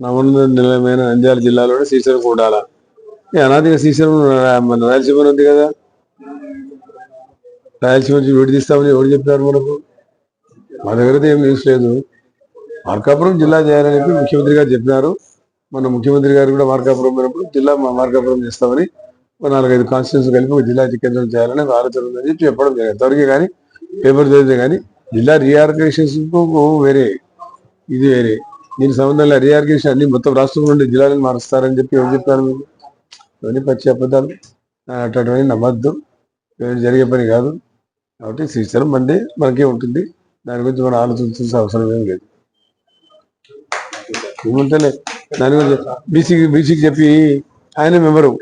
నవోన్నత నిలయమైన నంద్యాల జిల్లాలోని శ్రీశైలం కూడాల ఈ అనాదిగా శ్రీశైలం మన రాయలసీమ ఉంది కదా. రాయలసీమ నుంచి విడిదిస్తామని ఎవరు చెప్పారు మనకు? మా దగ్గర ఏం న్యూస్ లేదు. మార్కాపురం జిల్లా చేయాలని చెప్పి ముఖ్యమంత్రి గారు చెప్పినారు. మన ముఖ్యమంత్రి గారు కూడా మార్కాపురం పోయినప్పుడు జిల్లా మార్కాపురం చేస్తామని నాలుగైదు కాన్స్టిట్యూన్స్ కలిపి ఒక జిల్లా కేంద్రం చేయాలని ఒక ఆలోచన ఉందని చెప్పి చెప్పడం జరిగింది. ఎంతవరకే కానీ పేపర్ చదివితే కానీ జిల్లా రీఆర్గనైజేషన్స్ వేరే ఇది వేరే. దీని సంబంధంలో రీఆర్గనైజేషన్ అన్ని మొత్తం రాష్ట్రం నుండి జిల్లాలను మారుస్తారని చెప్పి ఎవరు చెప్పారు మీకు ఇవన్నీ పచ్చి అబద్ధాలు. ఆ, నమ్మద్దు. ఇవన్నీ జరిగే పని కాదు. కాబట్టి శ్రీశైలం మంది మనకే ఉంటుంది. దాని గురించి మనం ఆలోచించాల్సిన అవసరం ఏం లేదు. ఏమంటేలే దాని గురించి బీసీకి బీసీకి చెప్పి ఆయన మెంబరు